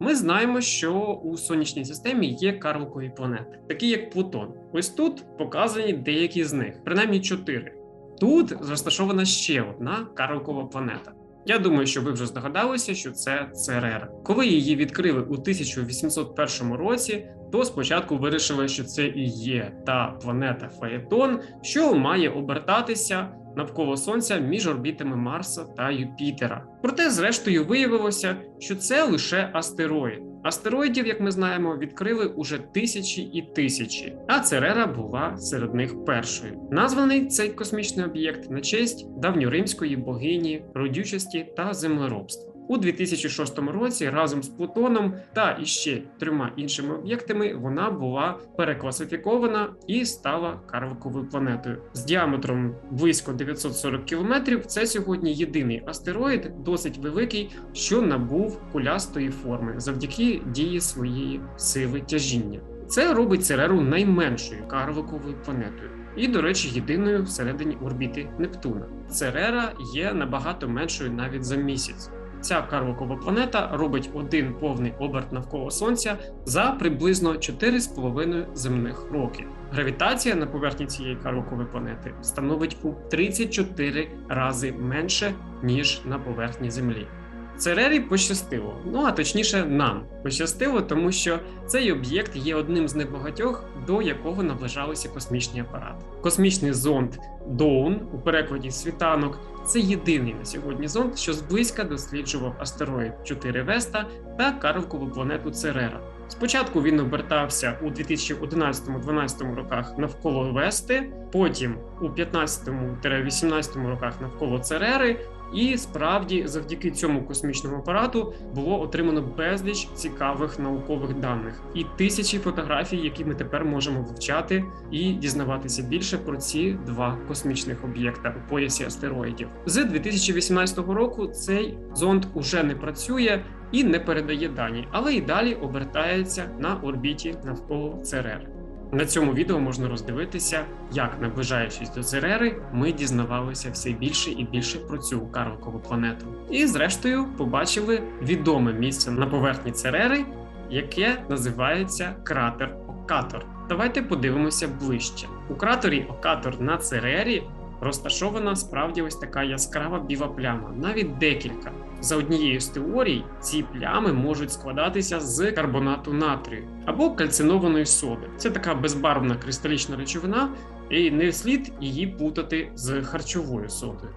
Ми знаємо, що у сонячній системі є карликові планети, такі як Плутон. Ось тут показані деякі з них, принаймні чотири. Тут розташована ще одна карликова планета. Я думаю, що ви вже здогадалися, що це Церера. Коли її відкрили у 1801 році, то спочатку вирішили, що це і є та планета Фаетон, що має обертатися навколо Сонця між орбітами Марса та Юпітера. Проте, зрештою, виявилося, що це лише астероїд. Астероїдів, як ми знаємо, відкрили уже тисячі і тисячі, а Церера була серед них першою. Названий цей космічний об'єкт на честь давньоримської богині родючості та землеробства. У 2006 році разом з Плутоном та іще трьома іншими об'єктами вона була перекласифікована і стала карликовою планетою з діаметром близько 940 кілометрів. Це сьогодні єдиний астероїд, досить великий, що набув кулястої форми завдяки дії своєї сили тяжіння. Це робить Цереру найменшою карликовою планетою. І, до речі, єдиною всередині орбіти Нептуна. Церера є набагато меншою навіть за місяць. Ця карликова планета робить один повний оберт навколо Сонця за приблизно 4,5 земних років. Гравітація на поверхні цієї карликової планети становить у 34 рази менше ніж на поверхні Землі. Церері пощастило, ну а точніше, нам пощастило, тому що цей об'єкт є одним з небагатьох, до якого наближалися космічні апарати. Космічний зонд Доун у перекладі світанок це єдиний на сьогодні зонд, що зблизька досліджував астероїд 4 Веста та карликову планету Церера. Спочатку він обертався у 2011-2012 роках навколо Вести, потім у 15-18 роках навколо Церери. І справді, завдяки цьому космічному апарату було отримано безліч цікавих наукових даних і тисячі фотографій, які ми тепер можемо вивчати і дізнаватися більше про ці два космічних об'єкта у поясі астероїдів. З 2018 року цей зонд уже не працює і не передає дані, але і далі обертається на орбіті навколо Церери. На цьому відео можна роздивитися, як наближаючись до Церери, ми дізнавалися все більше і більше про цю карликову планету. І, зрештою, побачили відоме місце на поверхні Церери, яке називається кратер Окатор. Давайте подивимося ближче. У кратері Окатор на Церері розташована справді ось така яскрава біла пляма, навіть декілька. За однією з теорій, ці плями можуть складатися з карбонату натрію або кальцинованої соди. Це така безбарвна кристалічна речовина, і не слід її путати з харчовою содою.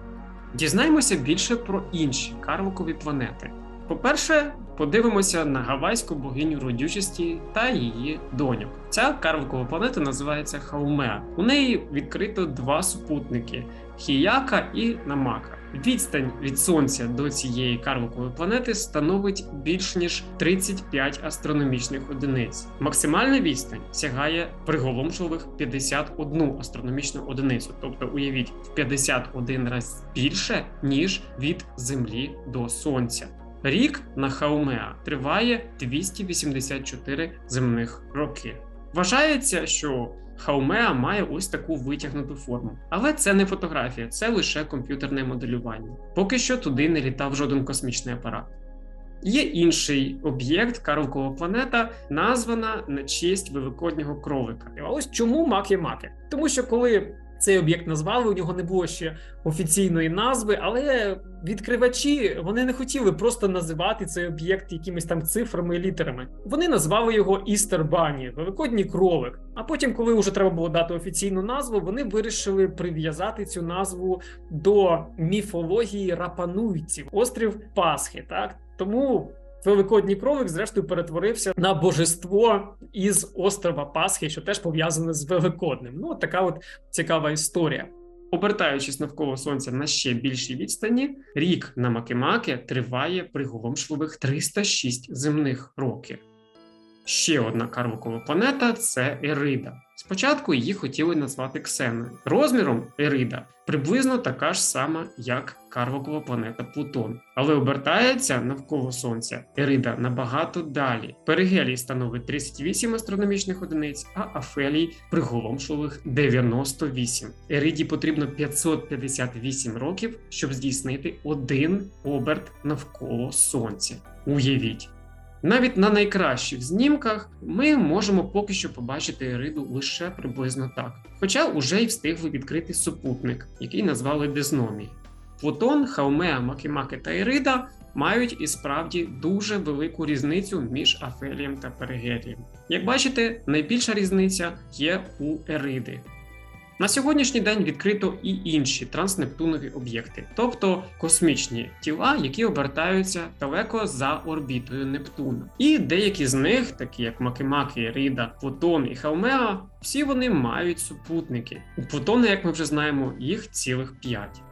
Дізнаємося більше про інші карликові планети. По-перше, подивимося на гавайську богиню родючості та її доньок. Ця карликова планета називається Хаумеа. У неї відкрито два супутники Хіяка і Намака. Відстань від сонця до цієї карликової планети становить більш ніж 35 астрономічних одиниць. Максимальна відстань сягає приголомшливих 51 астрономічну одиницю, тобто уявіть в 51 раз більше ніж від Землі до Сонця. Рік на Хаумеа триває 284 земних роки. Вважається, що Хаумеа має ось таку витягнуту форму, але це не фотографія, це лише комп'ютерне моделювання. Поки що туди не літав жоден космічний апарат. Є інший об'єкт, Карлкова планета, названа на честь великоднього кролика. А ось чому маки-маки? Тому що коли цей об'єкт назвали, у нього не було ще офіційної назви, але відкривачі вони не хотіли просто називати цей об'єкт якимись там цифрами і літерами. Вони назвали його Істер Бані, великодній кролик. А потім, коли вже треба було дати офіційну назву, вони вирішили прив'язати цю назву до міфології рапануйців, острів Пасхи. Так тому Великодній кролик, зрештою, перетворився на божество із острова Пасхи, що теж пов'язане з Великодним. Ну, от така от цікава історія. Обертаючись навколо сонця на ще більшій відстані, рік на Макемаке триває приголомшливих 306 земних років. Ще одна карликова планета це Ерида. Спочатку її хотіли назвати Ксеною. Розміром Ерида приблизно така ж сама, як карликова планета Плутон, але обертається навколо Сонця Ерида набагато далі. Перигелій становить 38 астрономічних одиниць, а Афелій приголомшливих 98. Ериді потрібно 558 років, щоб здійснити один оберт навколо Сонця. Уявіть. Навіть на найкращих знімках ми можемо поки що побачити Ериду лише приблизно так. Хоча уже й встигли відкрити супутник, який назвали Дезномі. Плутон, Хаумеа, Макімаки та Ерида мають і справді дуже велику різницю між Афелієм та Перигелієм. Як бачите, найбільша різниця є у Ериди. На сьогоднішній день відкрито і інші транснептунові об'єкти, тобто космічні тіла, які обертаються далеко за орбітою Нептуна. І деякі з них, такі як Макемаки, Ерида, Плутон і Хаумеа, всі вони мають супутники. У Плутона, як ми вже знаємо, їх цілих п'ять.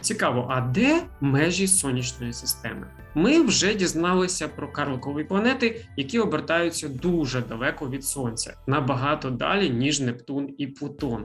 Цікаво, а де межі сонячної системи? Ми вже дізналися про карликові планети, які обертаються дуже далеко від Сонця, набагато далі, ніж Нептун і Плутон.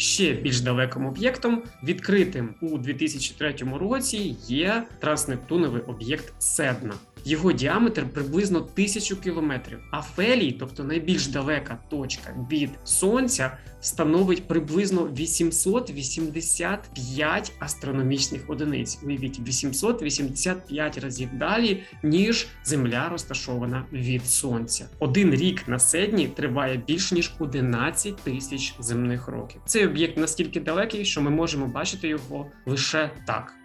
Ще більш далеким об'єктом, відкритим у 2003 році, є транснептуновий об'єкт Седна. Його діаметр приблизно 1000 кілометрів, а Фелій, тобто найбільш далека точка від Сонця, становить приблизно 885 астрономічних одиниць. Уявіть, 885 разів далі, ніж Земля розташована від Сонця. Один рік на Седні триває більш ніж 11 тисяч земних років. Цей об'єкт настільки далекий, що ми можемо бачити його лише так.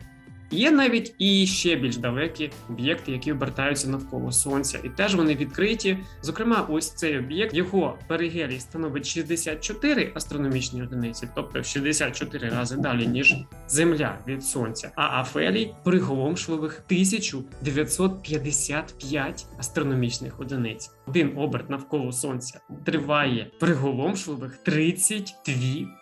Є навіть і ще більш далекі об'єкти, які обертаються навколо сонця, і теж вони відкриті. Зокрема, ось цей об'єкт його перигелій становить 64 астрономічні одиниці, тобто в 64 рази далі ніж Земля від сонця. А Афелій приголомшливих 1955 астрономічних одиниць. Один оберт навколо сонця триває приголомшливих 32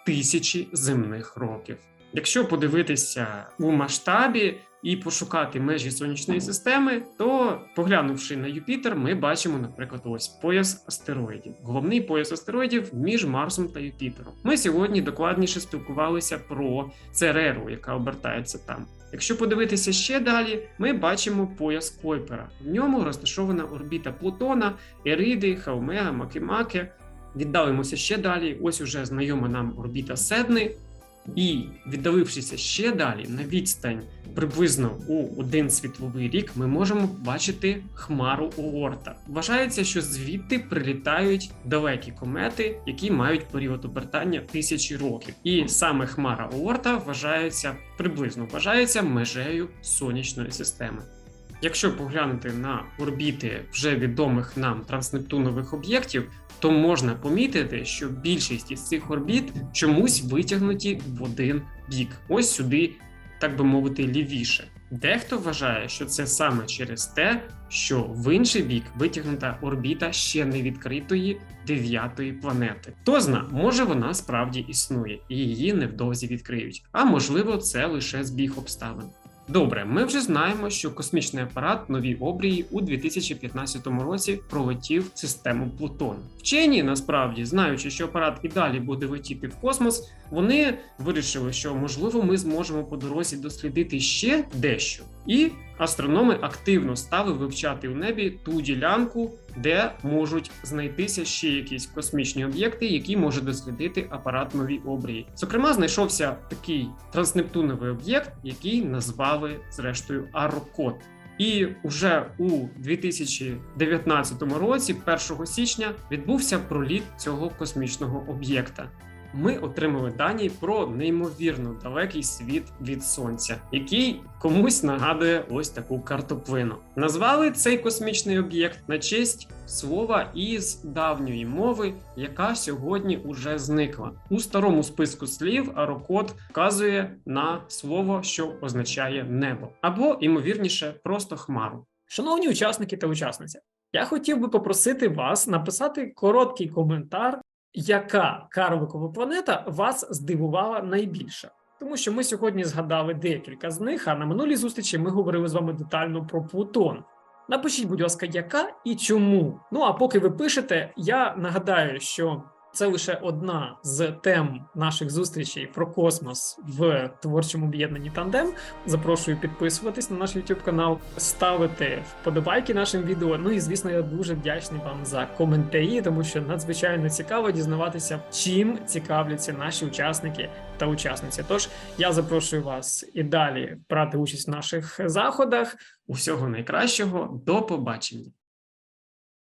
тисячі земних років. Якщо подивитися у масштабі і пошукати межі сонячної системи, то поглянувши на Юпітер, ми бачимо, наприклад, ось пояс астероїдів, головний пояс астероїдів між Марсом та Юпітером. Ми сьогодні докладніше спілкувалися про Цереру, яка обертається там. Якщо подивитися ще далі, ми бачимо пояс Койпера. В ньому розташована орбіта Плутона, Ериди, Хаумеа, Макемаке. Віддалимося ще далі. Ось уже знайома нам орбіта Седни. І віддалившися ще далі на відстань приблизно у один світловий рік, ми можемо бачити хмару Оорта. Вважається, що звідти прилітають далекі комети, які мають період обертання тисячі років. І саме хмара Оорта вважається приблизно вважається межею сонячної системи. Якщо поглянути на орбіти вже відомих нам транснептунових об'єктів, то можна помітити, що більшість із цих орбіт чомусь витягнуті в один бік, ось сюди, так би мовити, лівіше. Дехто вважає, що це саме через те, що в інший бік витягнута орбіта ще не відкритої дев'ятої планети. Хто зна, може вона справді існує і її невдовзі відкриють, а можливо, це лише збіг обставин. Добре, ми вже знаємо, що космічний апарат нові обрії у 2015 році пролетів систему Плутон. Вчені насправді, знаючи, що апарат і далі буде летіти в космос, вони вирішили, що можливо ми зможемо по дорозі дослідити ще дещо. І астрономи активно стали вивчати у небі ту ділянку, де можуть знайтися ще якісь космічні об'єкти, які може дослідити апарат нові обрії. Зокрема, знайшовся такий транснептуновий об'єкт, який назвали зрештою Арокот. І вже у 2019 році, 1 січня, відбувся проліт цього космічного об'єкта. Ми отримали дані про неймовірно далекий світ від сонця, який комусь нагадує ось таку картоплину. Назвали цей космічний об'єкт на честь слова із давньої мови, яка сьогодні уже зникла. У старому списку слів арокод вказує на слово, що означає небо, або ймовірніше, просто хмару. Шановні учасники та учасниці, я хотів би попросити вас написати короткий коментар, яка карликова планета вас здивувала найбільше. Тому що ми сьогодні згадали декілька з них, а на минулій зустрічі ми говорили з вами детально про Плутон. Напишіть, будь ласка, яка і чому. Ну а поки ви пишете, я нагадаю, що це лише одна з тем наших зустрічей про космос в творчому об'єднанні Тандем. Запрошую підписуватись на наш YouTube канал, ставити вподобайки нашим відео. Ну і звісно, я дуже вдячний вам за коментарі, тому що надзвичайно цікаво дізнаватися, чим цікавляться наші учасники та учасниці. Тож я запрошую вас і далі брати участь в наших заходах. Усього найкращого, до побачення!